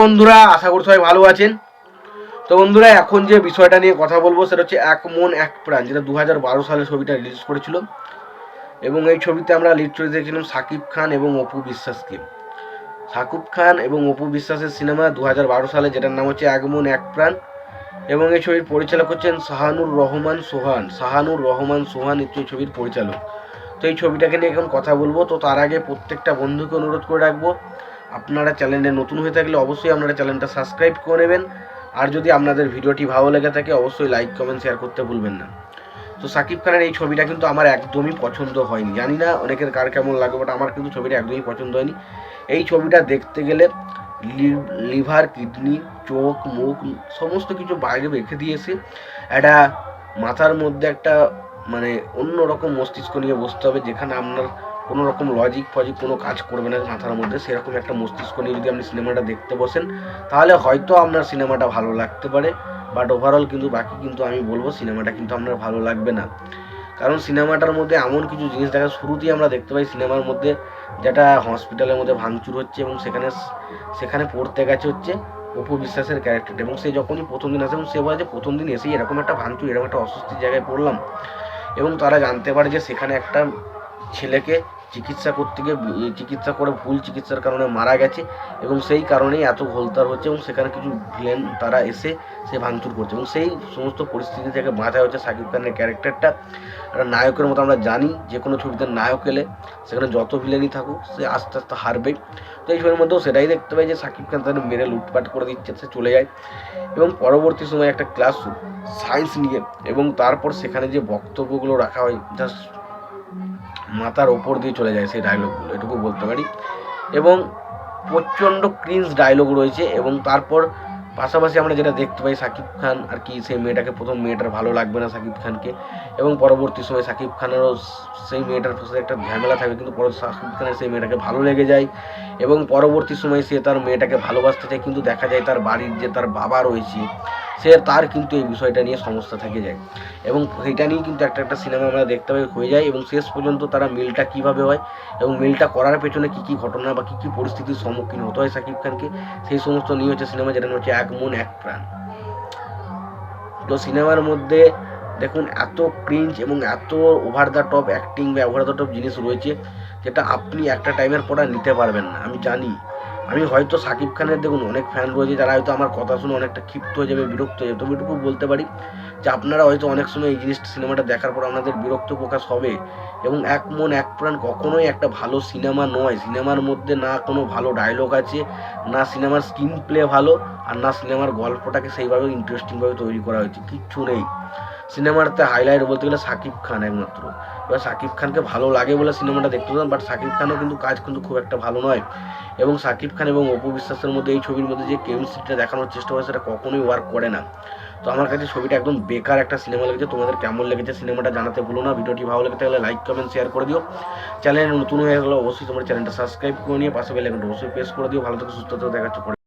বন্ধুরা, আশা করি সবাই ভালো আছেন। তো বন্ধুরা, এখন যে বিষয়টা নিয়ে কথা বলব, সেটা হচ্ছে এক মন, এক প্রাণ, যেটা দু হাজার বারো সালে ছবিটা রিলিজ করেছিল। এবং এই ছবিতে আমরা লিড চরিত্রে দেখছিলাম সাকিব খান এবং অপু বিশ্বাসকে সাকিব খান এবং অপু বিশ্বাসের সিনেমা দু হাজার বারো সালে, যেটার নাম হচ্ছে এক মন, এক প্রাণ। এবং এই ছবির পরিচালক হচ্ছেন শাহানুর রহমান সোহান। শাহানুর রহমান সোহান এই ছবির পরিচালক। তো এই ছবিটাকে নিয়ে এখন কথা বলব। তো তার আগে প্রত্যেকটা বন্ধুকে অনুরোধ করে রাখব আপনারা চ্যানেলে নতুন হয়ে থাকলে অবশ্যই আপনারা চ্যানেলটা সাবস্ক্রাইব করে নেবেন। আর যদি আপনাদের ভিডিওটি ভালো লেগে থাকে, অবশ্যই লাইক, কমেন্ট, শেয়ার করতে ভুলবেন না। তো সাকিব খানের এই ছবিটা কিন্তু আমার একদমই পছন্দ হয়নি। জানি না অনেকের কার কেমন লাগে বাট আমার কিন্তু ছবিটা একদমই পছন্দ হয়নি। এই ছবিটা দেখতে গেলে লিভার, কিডনি, চোখ, মুখ, সমস্ত কিছু বাইরে রেখে দিয়েছে। একটা মাথার মধ্যে একটা মানে অন্য রকম মস্তিষ্ক নিয়ে বসতে হবে, যেখানে আপনার কোনো রকম লজিক ফজিক কোনো কাজ করবে না মাথার মধ্যে, সেরকম একটা মস্তিষ্ক নিয়ে যদি আপনি সিনেমাটা দেখতে বসেন, তাহলে হয়তো আপনার সিনেমাটা ভালো লাগতে পারে বাট ওভারঅল কিন্তু বাকি কিন্তু আমি বলব সিনেমাটা কিন্তু আপনার ভালো লাগবে না। কারণ সিনেমাটার মধ্যে এমন কিছু জিনিস দেখা, শুরুতেই আমরা দেখতে পাই সিনেমার মধ্যে যেটা হসপিটালের মধ্যে ভাঙচুর হচ্ছে এবং সেখানে সেখানে পড়তে গেছে হচ্ছে অপু বিশ্বাসের ক্যারেক্টারটা এবং সে যখনই প্রথম দিন আসে এবং সে বলে যে প্রথম দিন এসেই এরকম একটা ভাঙচুর, এরকম একটা অস্বস্তির জায়গায় পড়লাম এবং তারা জানতে পারে যে সেখানে একটা ছেলেকে চিকিৎসা করতে গিয়ে চিকিৎসা করে ভুল চিকিৎসার কারণে মারা গেছে এবং সেই কারণেই এত ঘোলতার হচ্ছে এবং সেখানে কিছু ভিলেন তারা এসে সে ভাঙচুর করছে এবং সেই সমস্ত পরিস্থিতি থেকে বাঁচা হচ্ছে সাকিব খানের ক্যারেক্টারটা। একটা নায়কের মতো আমরা জানি, যে কোনো ছবিতে নায়ক এলে সেখানে যত ভিলেনই থাকুক, সে আস্তে আস্তে হারবে। তো এই ছবির মধ্যেও সেটাই দেখতে পাই যে সাকিব খান তাদের মেরে লুটপাট করে দিচ্ছে, সে চলে যায়। এবং পরবর্তী সময় একটা ক্লাস সায়েন্স নিয়ে এবং তারপর সেখানে যে বক্তব্যগুলো রাখা হয় জাস্ট মাথার ওপর দিয়ে চলে যায় সেই ডায়লগগুলো এটুকু বলতে পারি। এবং প্রচণ্ড ক্রিন্স ডায়লগ রয়েছে এবং তারপর পাশাপাশি আমরা যেটা দেখতে পাই সাকিব খান আর কি, সেই মেয়েটাকে প্রথম মেয়েটার ভালো লাগবে না সাকিব খানকে এবং পরবর্তী সময় সাকিব খানেরও সেই মেয়েটার সাথে একটা ঝামেলা থাকে কিন্তু পরে সাকিব খানের সেই মেয়েটাকে ভালো লেগে যায় এবং পরবর্তী সময় সে তার মেয়েটাকে ভালোবাসতে চায় কিন্তু দেখা যায় তার বাড়ির যে তার বাবা রয়েছে সে তার কিন্তু এই বিষয়টা নিয়ে সমস্যা থেকে যায়। এবং সেইটা নিয়ে কিন্তু একটা একটা সিনেমা আমরা দেখতে পাই, হয়ে যায় এবং শেষ পর্যন্ত তারা মিলটা কীভাবে হয় এবং মিলটা করার পেছনে কী কী ঘটনা বা কী কী পরিস্থিতির সম্মুখীন হতে হয় সাকিব খানকে, সেই সমস্ত নিয়ে হচ্ছে সিনেমা যেটা হচ্ছে এক মন, এক প্রাণ। তো সিনেমার মধ্যে দেখুন এত ক্রিঞ্চ এবং এত ওভার দ্য টপ অ্যাক্টিং বা ওভার দ্য টপ জিনিস রয়েছে যেটা আপনি একটা টাইমের পর নিতে পারবেন না। আমি জানি আমি হয়তো সাকিব খানের দেখুন অনেক ফ্যান রয়েছে, যারা হয়তো আমার কথা শুনে অনেকটা ক্ষিপ্ত হয়ে যাবে, বিরক্ত হয়ে যাবে। তবে এটুকু বলতে পারি যে আপনারা হয়তো অনেক সময় এই জিনিসটা সিনেমাটা দেখার পর আপনাদের বিরক্ত প্রকাশ হবে এবং এক মন এক প্রাণ কখনোই একটা ভালো সিনেমা নয়। সিনেমার মধ্যে না কোনো ভালো ডায়লগ আছে, না সিনেমার স্ক্রিন প্লে ভালো, আর না সিনেমার গল্পটাকে সেইভাবে ইন্টারেস্টিংভাবে তৈরি করা হয়েছে। কিচ্ছু নেই। সিনেমাটাতে হাইলাইট বলতে গেলে সাকিব খান একমাত্র। এবার সাকিব খানকে ভালো লাগে বলে সিনেমাটা দেখতে পেলাম বাট সাকিব খানের কিন্তু কাজ কিন্তু খুব একটা ভালো নয়। এবং সাকিব খান এবং অপু বিশ্বাসের মধ্যে এই ছবির মধ্যে যে কেমিস্ট্রিটা দেখানোর চেষ্টা করে সেটা কখনোই ওয়ার্ক করে না। তো আমার কাছে ছবিটা একদম বেকার একটা সিনেমা লেগেছে। তোমাদের কেমন লেগেছে সিনেমাটা জানাতে ভুলো না। ভিডিওটি ভালো লেগে থাকলে লাইক কমেন্ট শেয়ার করে দিও। চ্যানেল নতুন হয়ে গেলে অবশ্যই তোমার চ্যানেলটা সাবস্ক্রাইব করে নিয়ে পাশে বেল আইকনটা অবশ্যই প্রেস করে দিও। ভালো থেকে, সুস্থ দেখাচ্ছে